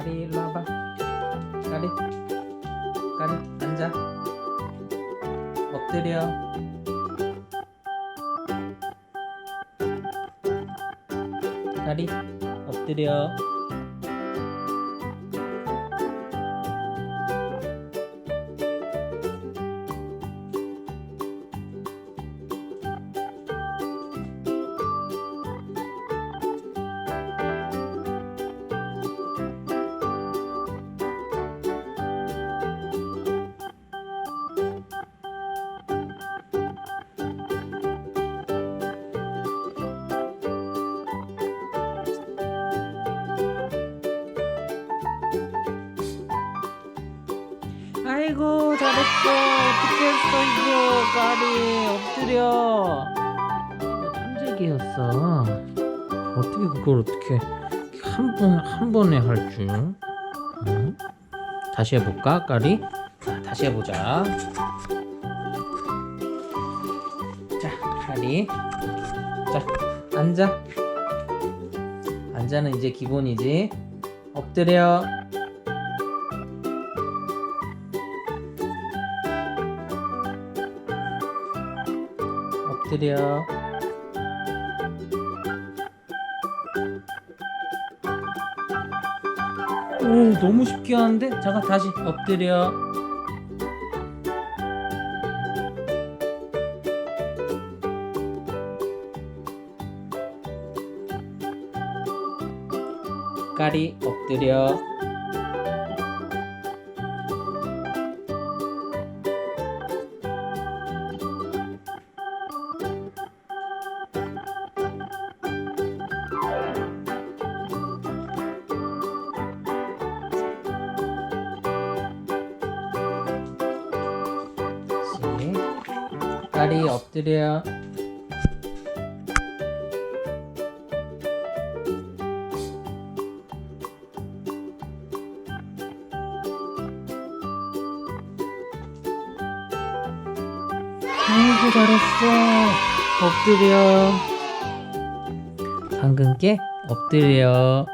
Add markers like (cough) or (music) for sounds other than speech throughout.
까리 일로 와봐. 까리 까리 앉아. 엎드려. 까리 엎드려. 아이고 잘했어. 어떻게 했어 이거 까리 엎드려. 천재기였어. 어떻게 그걸 어떻게 한 번 한 번에 할 줄? 응? 다시 해볼까 까리? 자, 다시 해보자. 자 까리. 자 앉아. 앉아는 이제 기본이지. 엎드려. 엎드려. 오, 너무 쉽게 하는데? 잠깐 다시 엎드려. 까리 엎드려. 까리 엎드려. 아이고 잘했어. 엎드려. 방금께 엎드려.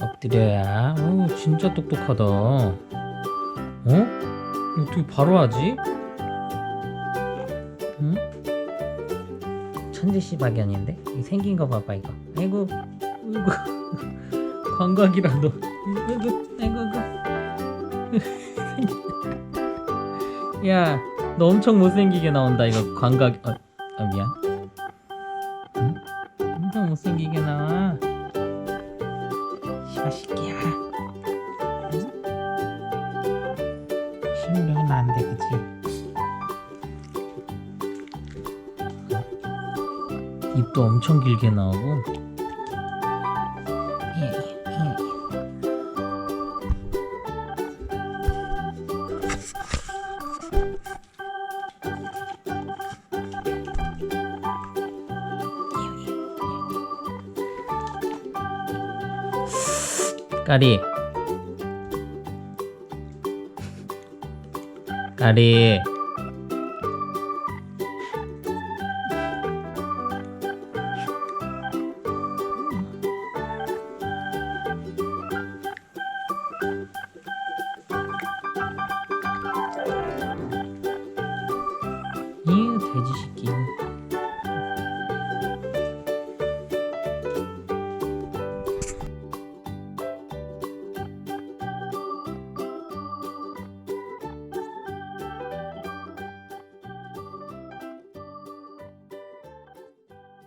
엎드려야. 오 진짜 똑똑하다. 어? 어떻게 바로 하지? 천재 씨박연인데 이 생긴 거 봐봐 이거. 아이고, 아이고 (laughs) 광각이라도. 아이고, 아이고, 아이고. (laughs) 야, 너 엄청 못생기게 나온다 이거 광각. 어, 아 미안. 응? 엄청 못생기게 나와. 시바시끼야. 신경은 안 돼, 그치? 입도 엄청 길게 나오고. 까리. 까리.